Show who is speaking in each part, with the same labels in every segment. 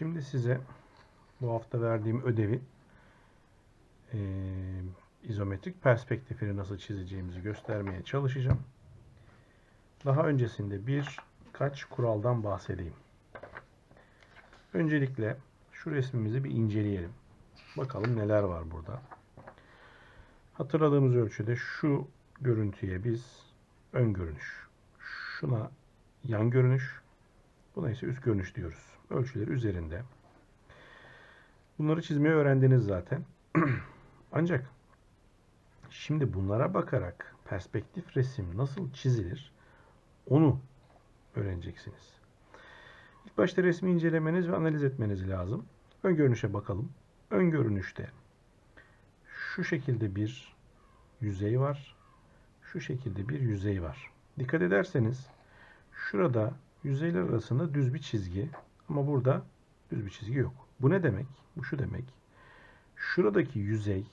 Speaker 1: Şimdi size bu hafta verdiğim ödevi eee, izometrik perspektifini nasıl çizeceğimizi göstermeye çalışacağım. Daha öncesinde birkaç kuraldan bahsedeyim. Öncelikle şu resmimizi bir inceleyelim. Bakalım neler var burada. Hatırladığımız ölçüde şu görüntüye biz ön görünüş, şuna yan görünüş, buna ise üst görünüş diyoruz. Ölçüleri üzerinde. Bunları çizmeyi öğrendiniz zaten. Ancak şimdi bunlara bakarak perspektif resim nasıl çizilir onu öğreneceksiniz. İlk başta resmi incelemeniz ve analiz etmeniz lazım. Ön görünüşe bakalım. Ön görünüşte şu şekilde bir yüzey var. Şu şekilde bir yüzey var. Dikkat ederseniz şurada yüzeyler arasında düz bir çizgi ama burada düz bir çizgi yok. Bu ne demek? Bu şu demek. Şuradaki yüzey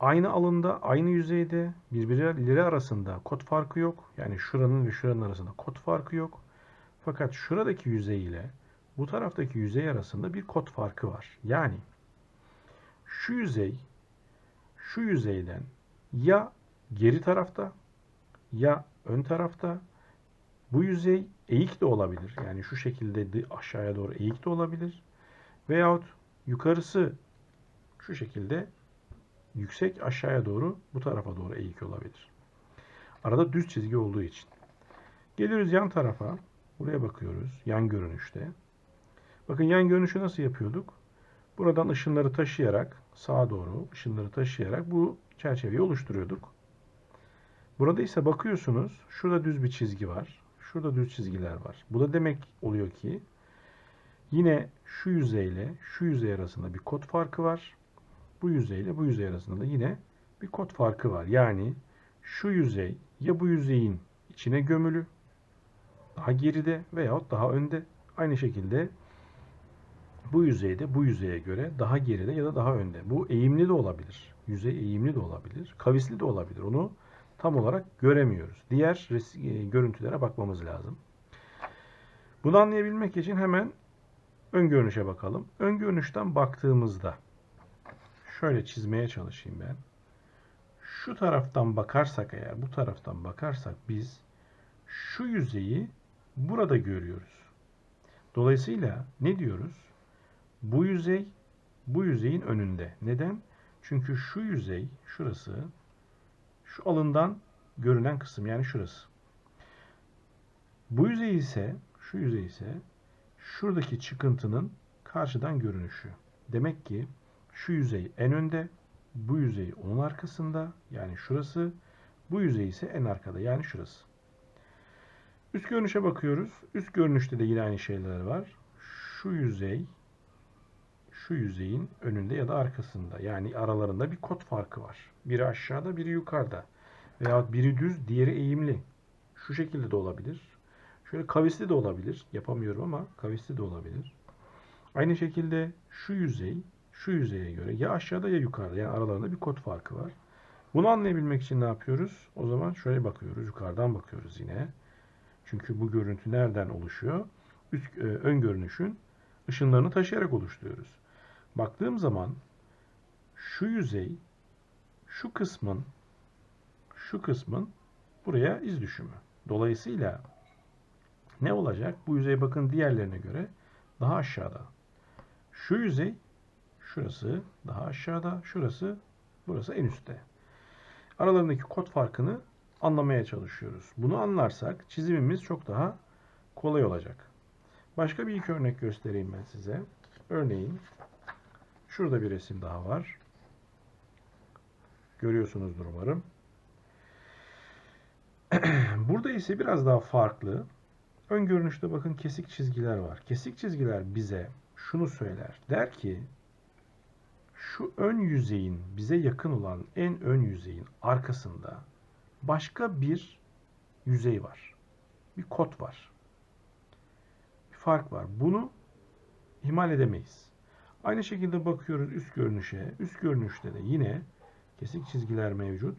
Speaker 1: aynı alında, aynı yüzeyde birbirleri arasında kod farkı yok. Yani şuranın ve şuranın arasında kod farkı yok. Fakat şuradaki yüzey ile bu taraftaki yüzey arasında bir kod farkı var. Yani şu yüzey şu yüzeyden ya geri tarafta ya ön tarafta bu yüzey eğik de olabilir. Yani şu şekilde de aşağıya doğru eğik de olabilir. Veyahut yukarısı şu şekilde yüksek aşağıya doğru bu tarafa doğru eğik olabilir. Arada düz çizgi olduğu için. Geliyoruz yan tarafa. Buraya bakıyoruz. Yan görünüşte. Bakın yan görünüşü nasıl yapıyorduk? Buradan ışınları taşıyarak sağa doğru ışınları taşıyarak bu çerçeveyi oluşturuyorduk. Burada ise bakıyorsunuz şurada düz bir çizgi var. Şurada düz çizgiler var. Bu da demek oluyor ki yine şu yüzeyle şu yüzey arasında bir kod farkı var. Bu yüzeyle bu yüzey arasında da yine bir kod farkı var. Yani şu yüzey ya bu yüzeyin içine gömülü daha geride veyahut daha önde. Aynı şekilde bu yüzeyde bu yüzeye göre daha geride ya da daha önde. Bu eğimli de olabilir. Yüzey eğimli de olabilir. Kavisli de olabilir. Onu tam olarak göremiyoruz. Diğer e, görüntülere bakmamız lazım. Bunu anlayabilmek için hemen ön görünüşe bakalım. Ön görünüşten baktığımızda şöyle çizmeye çalışayım ben. Şu taraftan bakarsak eğer, bu taraftan bakarsak biz şu yüzeyi burada görüyoruz. Dolayısıyla ne diyoruz? Bu yüzey bu yüzeyin önünde. Neden? Çünkü şu yüzey, şurası, şu alından görünen kısım yani şurası. Bu yüzey ise, şu yüzey ise şuradaki çıkıntının karşıdan görünüşü. Demek ki şu yüzey en önde, bu yüzey onun arkasında yani şurası, bu yüzey ise en arkada yani şurası. Üst görünüşe bakıyoruz. Üst görünüşte de yine aynı şeyler var. Şu yüzey şu yüzeyin önünde ya da arkasında. Yani aralarında bir kod farkı var. Biri aşağıda, biri yukarıda. Veya biri düz, diğeri eğimli. Şu şekilde de olabilir. Şöyle kavisli de olabilir. Yapamıyorum ama kavisli de olabilir. Aynı şekilde şu yüzey, şu yüzeye göre ya aşağıda ya yukarıda. Yani aralarında bir kod farkı var. Bunu anlayabilmek için ne yapıyoruz? O zaman şöyle bakıyoruz. Yukarıdan bakıyoruz yine. Çünkü bu görüntü nereden oluşuyor? Üst, e, ön görünüşün ışınlarını taşıyarak oluşturuyoruz. Baktığım zaman şu yüzey şu kısmın şu kısmın buraya iz düşümü. Dolayısıyla ne olacak? Bu yüzey bakın diğerlerine göre daha aşağıda. Şu yüzey şurası daha aşağıda, şurası burası en üstte. Aralarındaki kod farkını anlamaya çalışıyoruz. Bunu anlarsak çizimimiz çok daha kolay olacak. Başka bir iki örnek göstereyim ben size. Örneğin şurada bir resim daha var. Görüyorsunuzdur umarım. Burada ise biraz daha farklı. Ön görünüşte bakın kesik çizgiler var. Kesik çizgiler bize şunu söyler. Der ki şu ön yüzeyin bize yakın olan en ön yüzeyin arkasında başka bir yüzey var. Bir kod var. Bir fark var. Bunu ihmal edemeyiz. Aynı şekilde bakıyoruz üst görünüşe. Üst görünüşte de yine kesik çizgiler mevcut.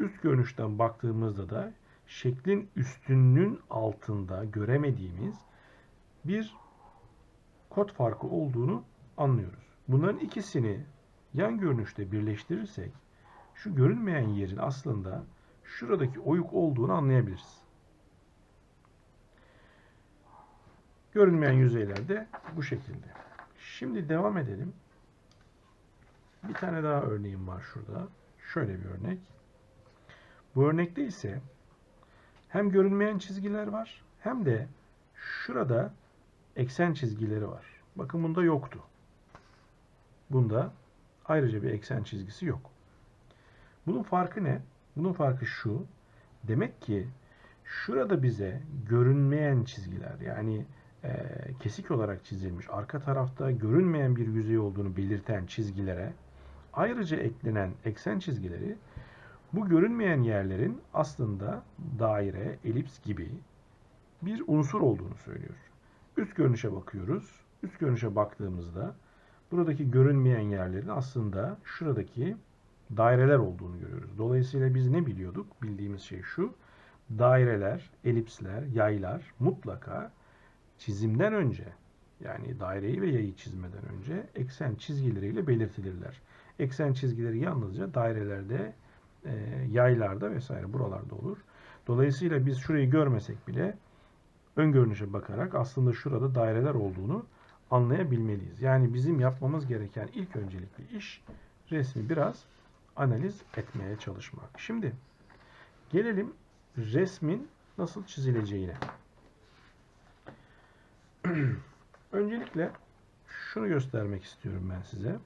Speaker 1: Üst görünüşten baktığımızda da şeklin üstünün altında göremediğimiz bir kod farkı olduğunu anlıyoruz. Bunların ikisini yan görünüşte birleştirirsek şu görünmeyen yerin aslında şuradaki oyuk olduğunu anlayabiliriz. Görünmeyen yüzeyler de bu şekilde. Şimdi devam edelim. Bir tane daha örneğim var şurada. Şöyle bir örnek. Bu örnekte ise hem görünmeyen çizgiler var hem de şurada eksen çizgileri var. Bakın bunda yoktu. Bunda ayrıca bir eksen çizgisi yok. Bunun farkı ne? Bunun farkı şu. Demek ki şurada bize görünmeyen çizgiler yani kesik olarak çizilmiş arka tarafta görünmeyen bir yüzey olduğunu belirten çizgilere ayrıca eklenen eksen çizgileri bu görünmeyen yerlerin aslında daire, elips gibi bir unsur olduğunu söylüyor. Üst görünüşe bakıyoruz. Üst görünüşe baktığımızda buradaki görünmeyen yerlerin aslında şuradaki daireler olduğunu görüyoruz. Dolayısıyla biz ne biliyorduk? Bildiğimiz şey şu. Daireler, elipsler, yaylar mutlaka çizimden önce yani daireyi ve yayı çizmeden önce eksen çizgileriyle belirtilirler. Eksen çizgileri yalnızca dairelerde, e, yaylarda vesaire buralarda olur. Dolayısıyla biz şurayı görmesek bile ön görünüşe bakarak aslında şurada daireler olduğunu anlayabilmeliyiz. Yani bizim yapmamız gereken ilk öncelikli iş resmi biraz analiz etmeye çalışmak. Şimdi gelelim resmin nasıl çizileceğine. Öncelikle şunu göstermek istiyorum ben size.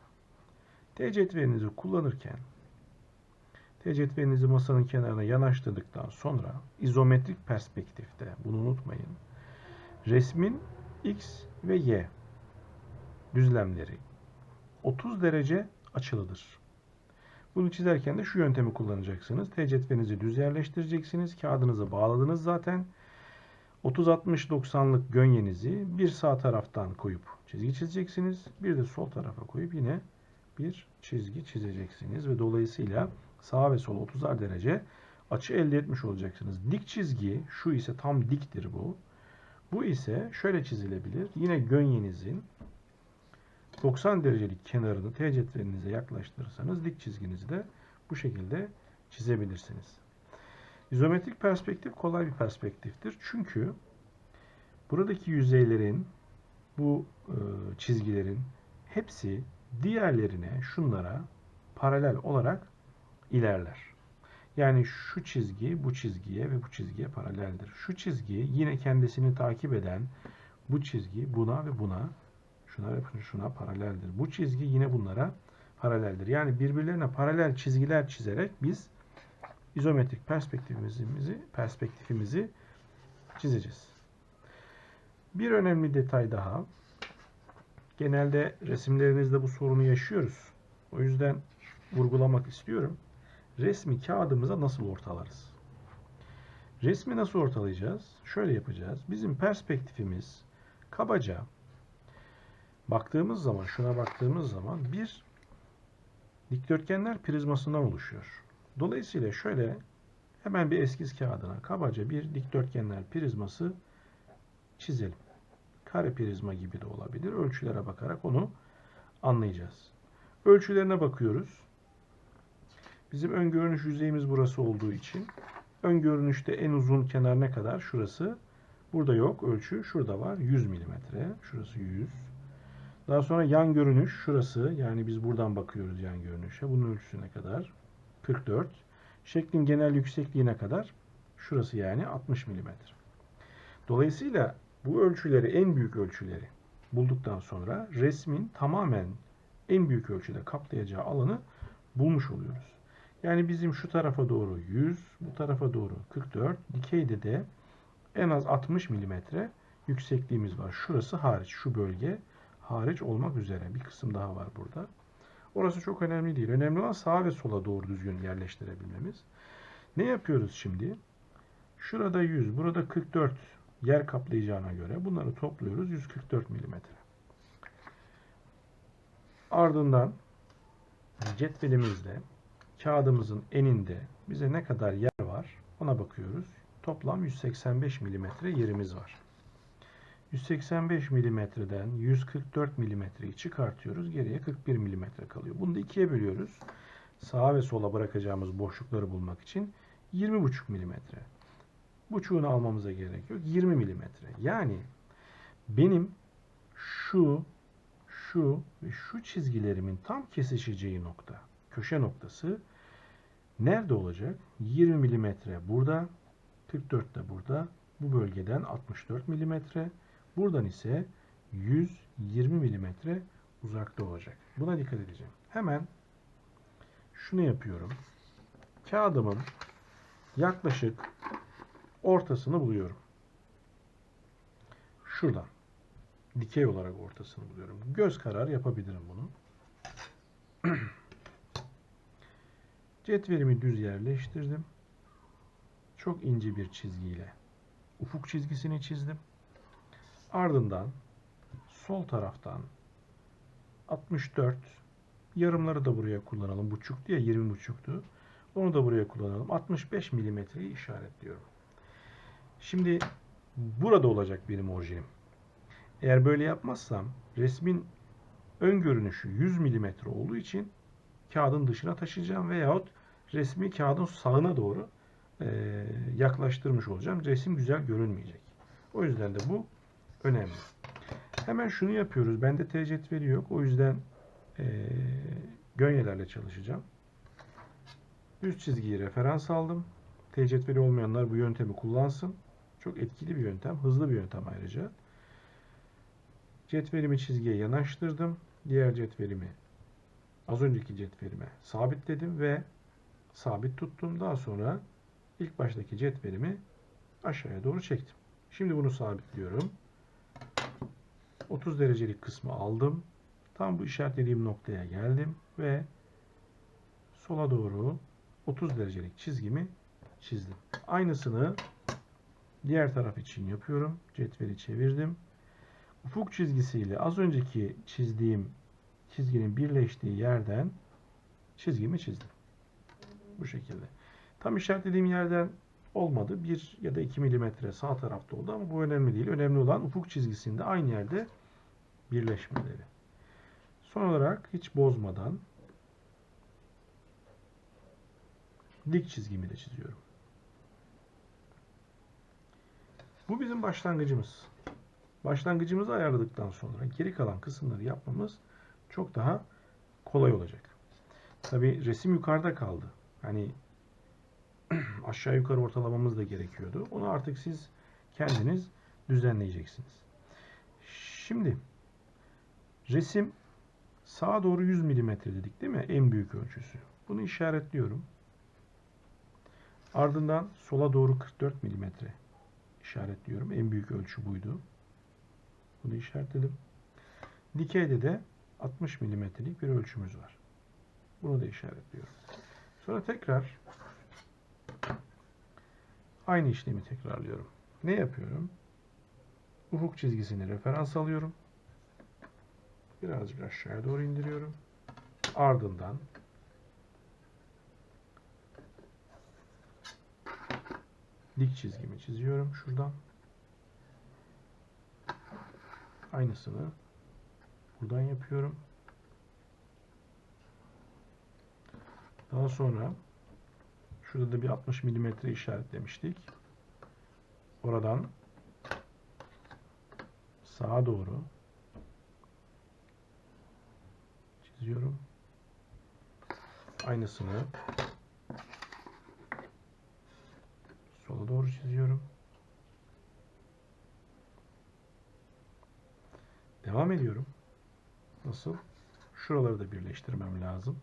Speaker 1: T cetvelinizi kullanırken T cetvelinizi masanın kenarına yanaştırdıktan sonra izometrik perspektifte bunu unutmayın. Resmin X ve Y düzlemleri 30 derece açılıdır. Bunu çizerken de şu yöntemi kullanacaksınız. T cetvelinizi düz yerleştireceksiniz. Kağıdınızı bağladınız zaten. 30-60-90'lık gönyenizi bir sağ taraftan koyup çizgi çizeceksiniz. Bir de sol tarafa koyup yine bir çizgi çizeceksiniz. Ve dolayısıyla sağa ve sola 30'ar derece açı elde etmiş olacaksınız. Dik çizgi şu ise tam diktir bu. Bu ise şöyle çizilebilir. Yine gönyenizin 90 derecelik kenarını T cetvelinize yaklaştırırsanız dik çizginizi de bu şekilde çizebilirsiniz. İzometrik perspektif kolay bir perspektiftir. Çünkü buradaki yüzeylerin, bu e, çizgilerin hepsi diğerlerine, şunlara paralel olarak ilerler. Yani şu çizgi bu çizgiye ve bu çizgiye paraleldir. Şu çizgi yine kendisini takip eden bu çizgi buna ve buna şuna ve şuna paraleldir. Bu çizgi yine bunlara paraleldir. Yani birbirlerine paralel çizgiler çizerek biz izometrik perspektifimizi perspektifimizi çizeceğiz. Bir önemli detay daha. Genelde resimlerimizde bu sorunu yaşıyoruz. O yüzden vurgulamak istiyorum. Resmi kağıdımıza nasıl ortalarız? Resmi nasıl ortalayacağız? Şöyle yapacağız. Bizim perspektifimiz kabaca baktığımız zaman, şuna baktığımız zaman bir dikdörtgenler prizmasından oluşuyor. Dolayısıyla şöyle hemen bir eskiz kağıdına kabaca bir dikdörtgenler prizması çizelim. Kare prizma gibi de olabilir. Ölçülere bakarak onu anlayacağız. Ölçülerine bakıyoruz. Bizim ön görünüş yüzeyimiz burası olduğu için ön görünüşte en uzun kenar ne kadar? Şurası. Burada yok ölçü. Şurada var. 100 mm. Şurası 100. Daha sonra yan görünüş şurası. Yani biz buradan bakıyoruz yan görünüşe. Bunun ölçüsü ne kadar? 44. Şeklin genel yüksekliğine kadar şurası yani 60 mm. Dolayısıyla bu ölçüleri en büyük ölçüleri bulduktan sonra resmin tamamen en büyük ölçüde kaplayacağı alanı bulmuş oluyoruz. Yani bizim şu tarafa doğru 100, bu tarafa doğru 44, dikeyde de en az 60 mm yüksekliğimiz var. Şurası hariç, şu bölge hariç olmak üzere bir kısım daha var burada. Orası çok önemli değil. Önemli olan sağa ve sola doğru düzgün yerleştirebilmemiz. Ne yapıyoruz şimdi? Şurada 100, burada 44 yer kaplayacağına göre bunları topluyoruz 144 mm. Ardından cetvelimizde kağıdımızın eninde bize ne kadar yer var ona bakıyoruz. Toplam 185 mm yerimiz var. 185 milimetreden 144 milimetreyi çıkartıyoruz. Geriye 41 milimetre kalıyor. Bunu da ikiye bölüyoruz. Sağa ve sola bırakacağımız boşlukları bulmak için 20,5 milimetre. Buçuğunu almamıza gerek yok. 20 milimetre. Yani benim şu, şu ve şu çizgilerimin tam kesişeceği nokta, köşe noktası nerede olacak? 20 milimetre burada, 44 de burada. Bu bölgeden 64 milimetre. Buradan ise 120 milimetre uzakta olacak. Buna dikkat edeceğim. Hemen şunu yapıyorum. Kağıdımın yaklaşık ortasını buluyorum. Şuradan. Dikey olarak ortasını buluyorum. Göz kararı yapabilirim bunu. Cetvelimi düz yerleştirdim. Çok ince bir çizgiyle ufuk çizgisini çizdim. Ardından sol taraftan 64 yarımları da buraya kullanalım. Buçuk diye 20 buçuktu. Onu da buraya kullanalım. 65 milimetreyi işaretliyorum. Şimdi burada olacak benim ojem. Eğer böyle yapmazsam resmin ön görünüşü 100 milimetre olduğu için kağıdın dışına taşıyacağım veyahut resmi kağıdın sağına doğru yaklaştırmış olacağım. Resim güzel görünmeyecek. O yüzden de bu önemli. Hemen şunu yapıyoruz. Bende T cetveli yok. O yüzden e, gönyelerle çalışacağım. Düz çizgiyi referans aldım. T cetveli olmayanlar bu yöntemi kullansın. Çok etkili bir yöntem. Hızlı bir yöntem ayrıca. Cetvelimi çizgiye yanaştırdım. Diğer cetvelimi az önceki cetvelime sabitledim ve sabit tuttum. Daha sonra ilk baştaki cetvelimi aşağıya doğru çektim. Şimdi bunu sabitliyorum. 30 derecelik kısmı aldım. Tam bu işaretlediğim noktaya geldim ve sola doğru 30 derecelik çizgimi çizdim. Aynısını diğer taraf için yapıyorum. Cetveli çevirdim. Ufuk çizgisiyle az önceki çizdiğim çizginin birleştiği yerden çizgimi çizdim. Bu şekilde. Tam işaretlediğim yerden olmadı. 1 ya da 2 milimetre sağ tarafta oldu ama bu önemli değil. Önemli olan ufuk çizgisinde aynı yerde birleşmeleri. Son olarak hiç bozmadan dik çizgimi de çiziyorum. Bu bizim başlangıcımız. Başlangıcımızı ayarladıktan sonra geri kalan kısımları yapmamız çok daha kolay olacak. Tabi resim yukarıda kaldı. Hani aşağı yukarı ortalamamız da gerekiyordu. Onu artık siz kendiniz düzenleyeceksiniz. Şimdi resim sağa doğru 100 mm dedik değil mi? En büyük ölçüsü. Bunu işaretliyorum. Ardından sola doğru 44 mm işaretliyorum. En büyük ölçü buydu. Bunu işaretledim. Dikeyde de 60 mm'lik bir ölçümüz var. Bunu da işaretliyorum. Sonra tekrar aynı işlemi tekrarlıyorum. Ne yapıyorum? Ufuk çizgisini referans alıyorum. Birazcık aşağıya doğru indiriyorum. Ardından dik çizgimi çiziyorum şuradan. Aynısını buradan yapıyorum. Daha sonra şurada da bir 60 milimetre işaretlemiştik. Oradan sağa doğru çiziyorum. Aynısını sola doğru çiziyorum. Devam ediyorum. Nasıl? Şuraları da birleştirmem lazım.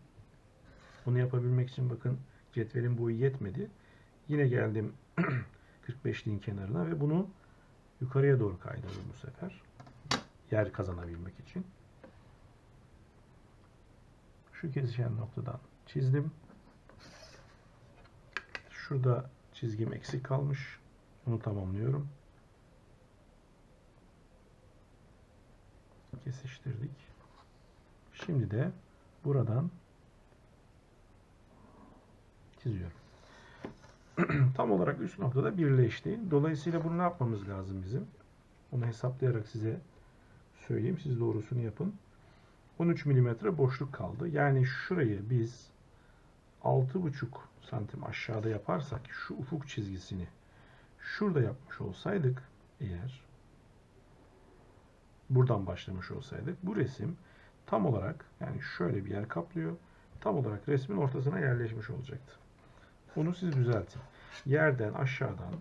Speaker 1: Bunu yapabilmek için bakın cetvelin boyu yetmedi. Yine geldim 45'liğin kenarına ve bunu yukarıya doğru kaydırdım bu sefer. Yer kazanabilmek için. Şu kesişen noktadan çizdim. Şurada çizgim eksik kalmış. Onu tamamlıyorum. Kesiştirdik. Şimdi de buradan çiziyorum. Tam olarak üst noktada birleşti. Dolayısıyla bunu ne yapmamız lazım bizim? Onu hesaplayarak size söyleyeyim. Siz doğrusunu yapın. 13 milimetre boşluk kaldı. Yani şurayı biz 6,5 santim aşağıda yaparsak şu ufuk çizgisini şurada yapmış olsaydık eğer buradan başlamış olsaydık bu resim tam olarak yani şöyle bir yer kaplıyor. Tam olarak resmin ortasına yerleşmiş olacaktı. Bunu siz düzeltin. Yerden aşağıdan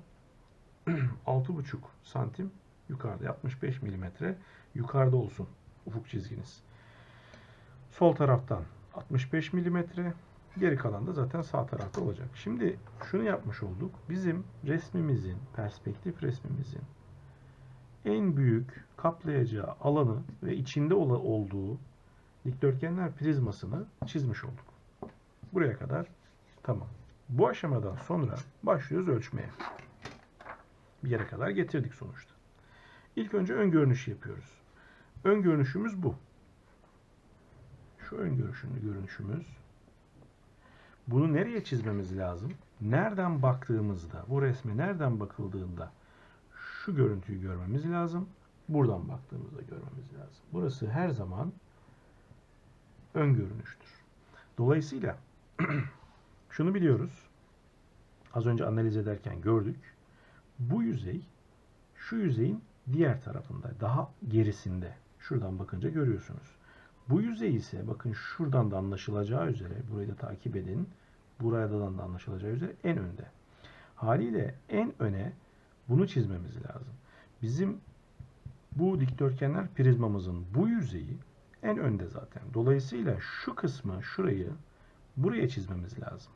Speaker 1: 6,5 santim yukarıda 65 milimetre yukarıda olsun ufuk çizginiz. Sol taraftan 65 milimetre geri kalan da zaten sağ tarafta olacak. Şimdi şunu yapmış olduk. Bizim resmimizin, perspektif resmimizin en büyük kaplayacağı alanı ve içinde olduğu dikdörtgenler prizmasını çizmiş olduk. Buraya kadar tamam. Bu aşamadan sonra başlıyoruz ölçmeye. Bir yere kadar getirdik sonuçta. İlk önce ön görünüş yapıyoruz. Ön görünüşümüz bu. Şu ön görünüşünü görünüşümüz. Bunu nereye çizmemiz lazım? Nereden baktığımızda, bu resme nereden bakıldığında şu görüntüyü görmemiz lazım. Buradan baktığımızda görmemiz lazım. Burası her zaman ön görünüştür. Dolayısıyla şunu biliyoruz. Az önce analiz ederken gördük. Bu yüzey şu yüzeyin diğer tarafında, daha gerisinde. Şuradan bakınca görüyorsunuz. Bu yüzey ise bakın şuradan da anlaşılacağı üzere, burayı da takip edin. Buradan da anlaşılacağı üzere en önde. Haliyle en öne bunu çizmemiz lazım. Bizim bu dikdörtgenler prizmamızın bu yüzeyi en önde zaten. Dolayısıyla şu kısmı, şurayı buraya çizmemiz lazım.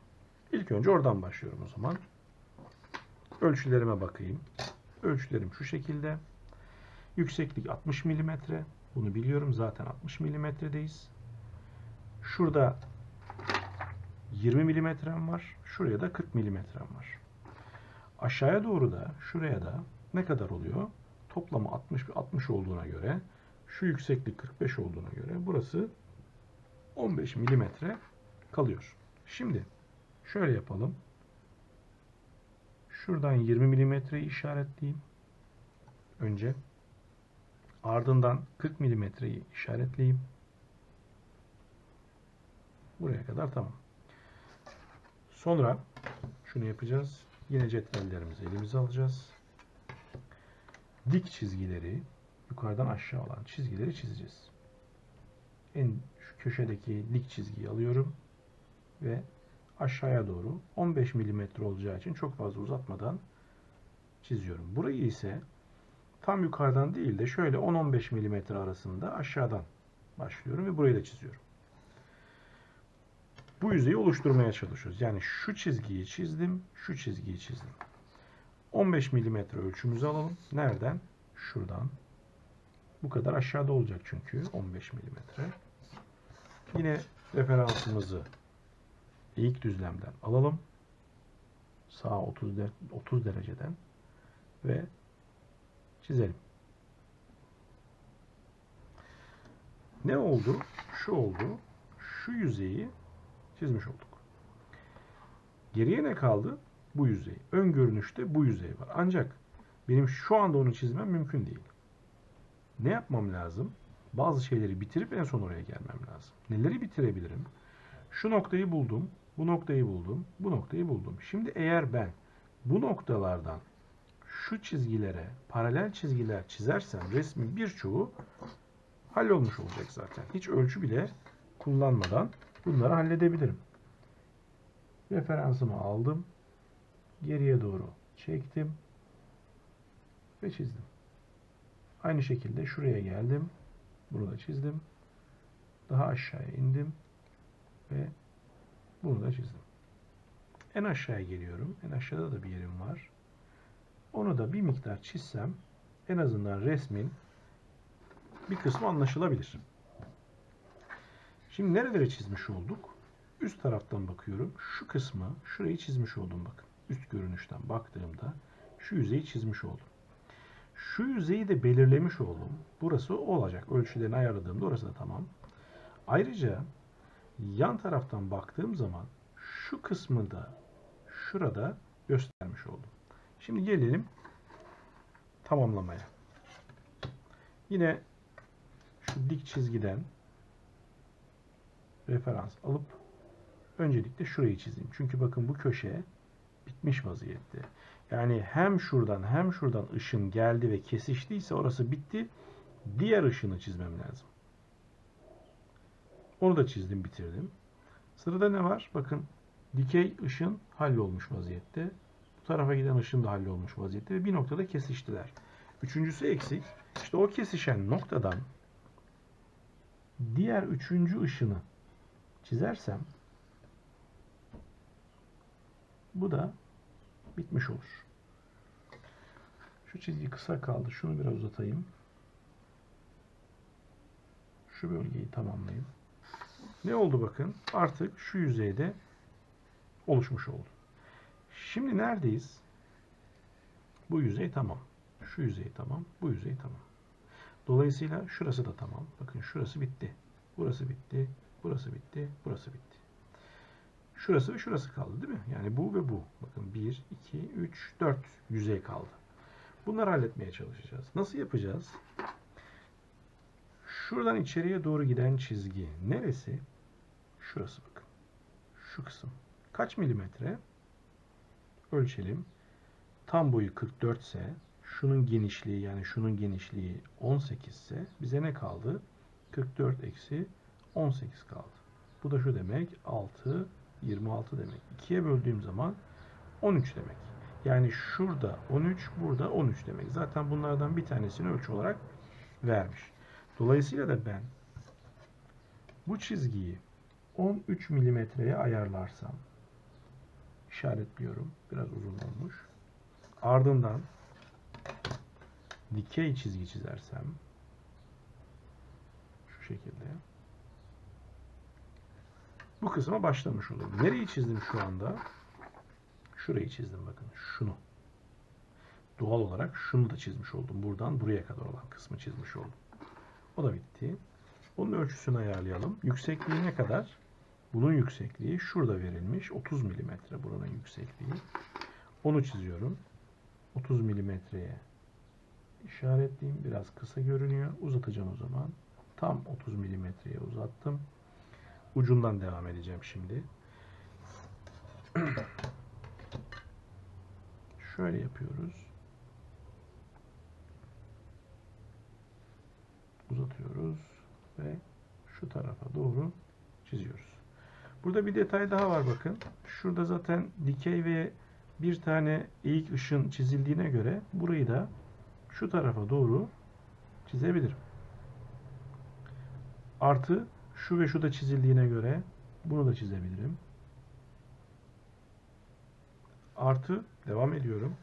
Speaker 1: İlk önce oradan başlıyorum o zaman. Ölçülerime bakayım. Ölçülerim şu şekilde. Yükseklik 60 mm. Bunu biliyorum. Zaten 60 mm'deyiz. Şurada 20 milimetrem var. Şuraya da 40 milimetrem var. Aşağıya doğru da şuraya da ne kadar oluyor? Toplamı 60 60 olduğuna göre şu yükseklik 45 olduğuna göre burası 15 milimetre kalıyor. Şimdi şöyle yapalım. Şuradan 20 milimetreyi işaretleyeyim. Önce. Ardından 40 milimetreyi işaretleyeyim. Buraya kadar tamam. Sonra şunu yapacağız. Yine cetvellerimizi elimize alacağız. Dik çizgileri yukarıdan aşağı olan çizgileri çizeceğiz. En şu köşedeki dik çizgiyi alıyorum ve aşağıya doğru 15 milimetre olacağı için çok fazla uzatmadan çiziyorum. Burayı ise tam yukarıdan değil de şöyle 10-15 milimetre arasında aşağıdan başlıyorum ve burayı da çiziyorum. Bu yüzeyi oluşturmaya çalışıyoruz. Yani şu çizgiyi çizdim, şu çizgiyi çizdim. 15 milimetre ölçümüzü alalım. Nereden? Şuradan. Bu kadar aşağıda olacak çünkü 15 milimetre. Yine referansımızı eğik düzlemden alalım. Sağ 30, der 30 dereceden ve çizelim. Ne oldu? Şu oldu. Şu yüzeyi çizmiş olduk. Geriye ne kaldı? Bu yüzey. Ön görünüşte bu yüzey var. Ancak benim şu anda onu çizmem mümkün değil. Ne yapmam lazım? Bazı şeyleri bitirip en son oraya gelmem lazım. Neleri bitirebilirim? Şu noktayı buldum, bu noktayı buldum, bu noktayı buldum. Şimdi eğer ben bu noktalardan şu çizgilere paralel çizgiler çizersem resmin birçoğu hallolmuş olacak zaten. Hiç ölçü bile kullanmadan bunları halledebilirim. Referansımı aldım. Geriye doğru çektim ve çizdim. Aynı şekilde şuraya geldim. Bunu da çizdim. Daha aşağıya indim ve bunu da çizdim. En aşağıya geliyorum. En aşağıda da bir yerim var. Onu da bir miktar çizsem en azından resmin bir kısmı anlaşılabilir. Şimdi nerelere çizmiş olduk? Üst taraftan bakıyorum. Şu kısmı, şurayı çizmiş oldum bakın. Üst görünüşten baktığımda şu yüzeyi çizmiş oldum. Şu yüzeyi de belirlemiş oldum. Burası olacak. Ölçülerini ayarladığımda orası da tamam. Ayrıca yan taraftan baktığım zaman şu kısmı da şurada göstermiş oldum. Şimdi gelelim tamamlamaya. Yine şu dik çizgiden referans alıp öncelikle şurayı çizeyim. Çünkü bakın bu köşe bitmiş vaziyette. Yani hem şuradan hem şuradan ışın geldi ve kesiştiyse orası bitti. Diğer ışını çizmem lazım. Onu da çizdim, bitirdim. Sırada ne var? Bakın dikey ışın hallolmuş vaziyette. Bu tarafa giden ışın da hallolmuş vaziyette ve bir noktada kesiştiler. Üçüncüsü eksik. İşte o kesişen noktadan diğer üçüncü ışını çizersem bu da bitmiş olur. Şu çizgi kısa kaldı. Şunu biraz uzatayım. Şu bölgeyi tamamlayayım. Ne oldu bakın? Artık şu yüzeyde oluşmuş oldu. Şimdi neredeyiz? Bu yüzey tamam. Şu yüzey tamam. Bu yüzey tamam. Dolayısıyla şurası da tamam. Bakın şurası bitti. Burası bitti. Burası bitti. Burası bitti. Şurası ve şurası kaldı değil mi? Yani bu ve bu. Bakın 1, 2, 3, 4 yüzey kaldı. Bunları halletmeye çalışacağız. Nasıl yapacağız? Şuradan içeriye doğru giden çizgi neresi? Şurası bakın. Şu kısım. Kaç milimetre? Ölçelim. Tam boyu 44 ise şunun genişliği yani şunun genişliği 18 ise bize ne kaldı? 44 eksi 18 kaldı. Bu da şu demek 6 26 demek. 2'ye böldüğüm zaman 13 demek. Yani şurada 13, burada 13 demek. Zaten bunlardan bir tanesini ölçü olarak vermiş. Dolayısıyla da ben bu çizgiyi 13 milimetreye ayarlarsam işaretliyorum. Biraz uzun olmuş. Ardından dikey çizgi çizersem şu şekilde bu kısma başlamış olurum. Nereyi çizdim şu anda? Şurayı çizdim bakın. Şunu. Doğal olarak şunu da çizmiş oldum. Buradan buraya kadar olan kısmı çizmiş oldum. O da bitti. Onun ölçüsünü ayarlayalım. Yüksekliği ne kadar? Bunun yüksekliği şurada verilmiş. 30 milimetre buranın yüksekliği. Onu çiziyorum. 30 milimetreye işaretleyeyim. Biraz kısa görünüyor. Uzatacağım o zaman. Tam 30 milimetreye uzattım. Ucundan devam edeceğim şimdi. Şöyle yapıyoruz. Uzatıyoruz ve şu tarafa doğru çiziyoruz. Burada bir detay daha var bakın. Şurada zaten dikey ve bir tane eğik ışın çizildiğine göre burayı da şu tarafa doğru çizebilirim. Artı şu ve şu da çizildiğine göre bunu da çizebilirim. Artı devam ediyorum.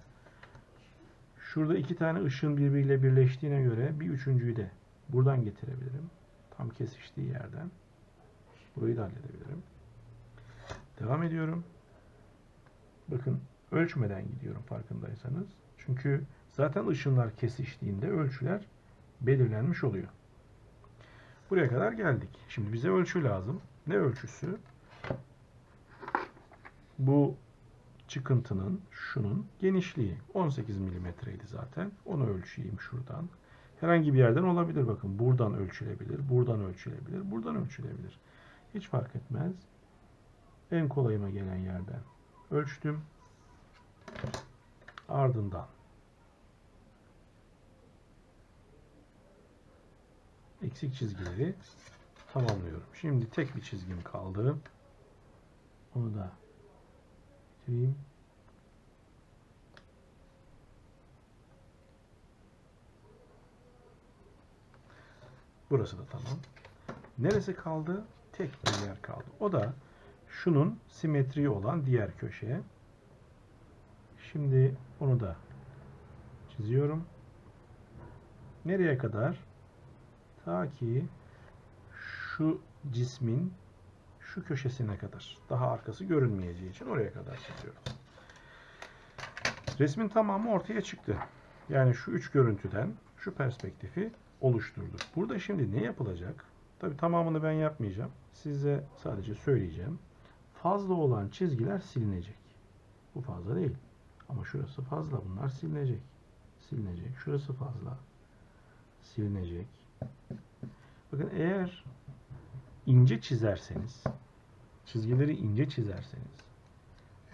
Speaker 1: Şurada iki tane ışın birbiriyle birleştiğine göre bir üçüncüyü de buradan getirebilirim. Tam kesiştiği yerden. Burayı da halledebilirim. Devam ediyorum. Bakın ölçmeden gidiyorum farkındaysanız. Çünkü zaten ışınlar kesiştiğinde ölçüler belirlenmiş oluyor. Buraya kadar geldik. Şimdi bize ölçü lazım. Ne ölçüsü? Bu çıkıntının şunun genişliği 18 milimetreydi zaten. Onu ölçeyim şuradan. Herhangi bir yerden olabilir bakın. Buradan ölçülebilir, buradan ölçülebilir, buradan ölçülebilir. Hiç fark etmez. En kolayıma gelen yerden ölçtüm. Ardından eksik çizgileri tamamlıyorum. Şimdi tek bir çizgim kaldı. Onu da bitireyim. Burası da tamam. Neresi kaldı? Tek bir yer kaldı. O da şunun simetri olan diğer köşeye. Şimdi onu da çiziyorum. Nereye kadar? Ta ki şu cismin şu köşesine kadar. Daha arkası görünmeyeceği için oraya kadar çiziyorum. Resmin tamamı ortaya çıktı. Yani şu üç görüntüden şu perspektifi oluşturduk. Burada şimdi ne yapılacak? Tabi tamamını ben yapmayacağım. Size sadece söyleyeceğim. Fazla olan çizgiler silinecek. Bu fazla değil. Ama şurası fazla. Bunlar silinecek. Silinecek. Şurası fazla. silinecek. Bakın eğer ince çizerseniz, çizgileri ince çizerseniz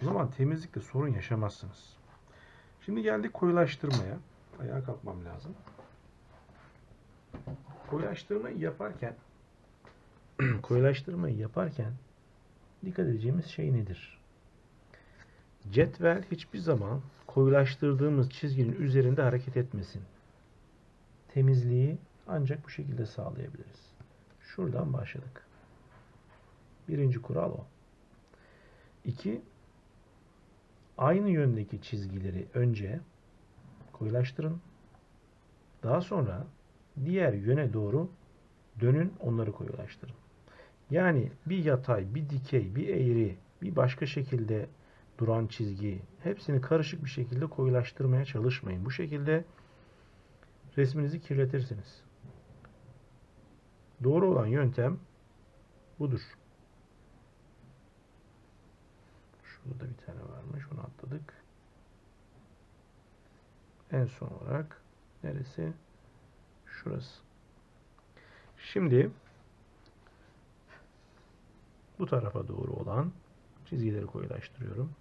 Speaker 1: o zaman temizlikte sorun yaşamazsınız. Şimdi geldik koyulaştırmaya. Ayağa kalkmam lazım. Koyulaştırmayı yaparken koyulaştırmayı yaparken dikkat edeceğimiz şey nedir? Cetvel hiçbir zaman koyulaştırdığımız çizginin üzerinde hareket etmesin. Temizliği ancak bu şekilde sağlayabiliriz. Şuradan başladık. Birinci kural o. İki, aynı yöndeki çizgileri önce koyulaştırın. Daha sonra diğer yöne doğru dönün onları koyulaştırın. Yani bir yatay, bir dikey, bir eğri, bir başka şekilde duran çizgi hepsini karışık bir şekilde koyulaştırmaya çalışmayın. Bu şekilde resminizi kirletirsiniz. Doğru olan yöntem budur. Şurada bir tane varmış. Onu atladık. En son olarak neresi? Şurası. Şimdi bu tarafa doğru olan çizgileri koyulaştırıyorum.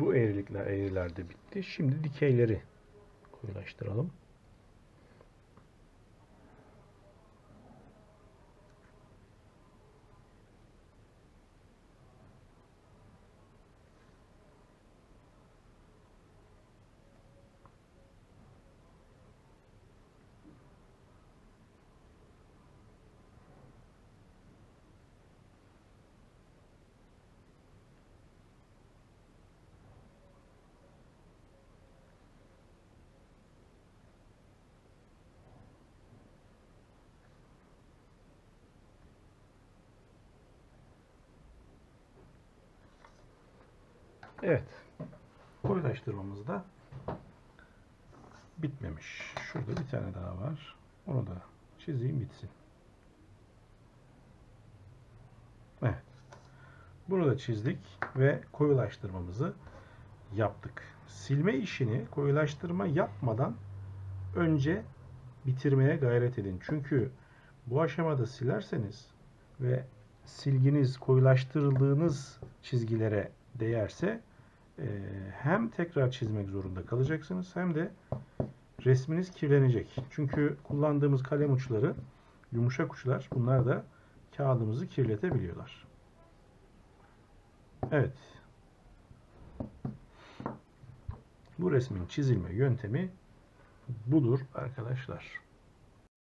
Speaker 1: Bu eğrilikler eğriler de bitti. Şimdi dikeyleri koyulaştıralım. Evet. Koyulaştırmamız da bitmemiş. Şurada bir tane daha var. Onu da çizeyim bitsin. Evet. Bunu da çizdik ve koyulaştırmamızı yaptık. Silme işini koyulaştırma yapmadan önce bitirmeye gayret edin. Çünkü bu aşamada silerseniz ve silginiz koyulaştırdığınız çizgilere değerse hem tekrar çizmek zorunda kalacaksınız hem de resminiz kirlenecek. Çünkü kullandığımız kalem uçları yumuşak uçlar. Bunlar da kağıdımızı kirletebiliyorlar. Evet. Bu resmin çizilme yöntemi budur arkadaşlar.